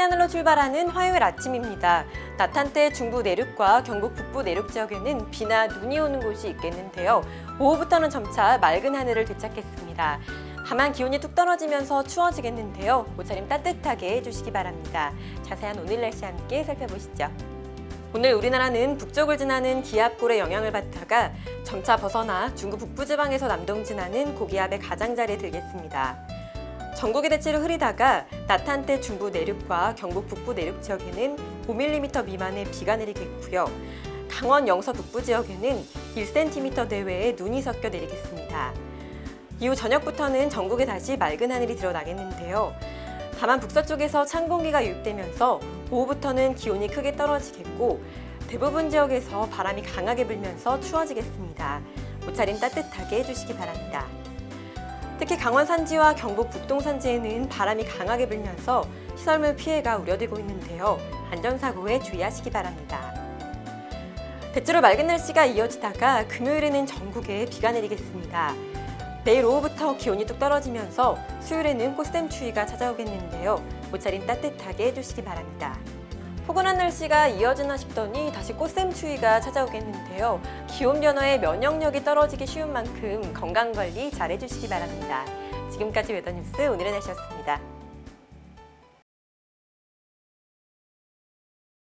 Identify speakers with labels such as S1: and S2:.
S1: 하늘로 출발하는 화요일 아침입니다. 낮 한때 중부 내륙과 경북 북부 내륙 지역에는 비나 눈이 오는 곳이 있겠는데요. 오후부터는 점차 맑은 하늘을 되찾겠습니다. 다만 기온이 뚝 떨어지면서 추워지겠는데요. 옷차림 따뜻하게 해주시기 바랍니다. 자세한 오늘 날씨 함께 살펴보시죠. 오늘 우리나라는 북쪽을 지나는 기압골의 영향을 받다가 점차 벗어나 중국 북부 지방에서 남동진하는 고기압의 가장자리에 들겠습니다. 전국이 대체로 흐리다가 낮 한때 중부 내륙과 경북 북부 내륙 지역에는 5mm 미만의 비가 내리겠고요. 강원 영서 북부 지역에는 1cm 내외의 눈이 섞여 내리겠습니다. 이후 저녁부터는 전국에 다시 맑은 하늘이 드러나겠는데요. 다만 북서쪽에서 찬 공기가 유입되면서 오후부터는 기온이 크게 떨어지겠고 대부분 지역에서 바람이 강하게 불면서 추워지겠습니다. 옷차림 따뜻하게 해주시기 바랍니다. 특히 강원 산지와 경북 북동 산지에는 바람이 강하게 불면서 시설물 피해가 우려되고 있는데요. 안전사고에 주의하시기 바랍니다. 대체로 맑은 날씨가 이어지다가 금요일에는 전국에 비가 내리겠습니다. 내일 오후부터 기온이 뚝 떨어지면서 수요일에는 꽃샘 추위가 찾아오겠는데요. 옷차림 따뜻하게 해주시기 바랍니다. 포근한 날씨가 이어지나 싶더니 다시 꽃샘 추위가 찾아오겠는데요. 기온 변화에 면역력이 떨어지기 쉬운 만큼 건강 관리 잘 해주시기 바랍니다. 지금까지 웨더뉴스 오늘의 날씨였습니다.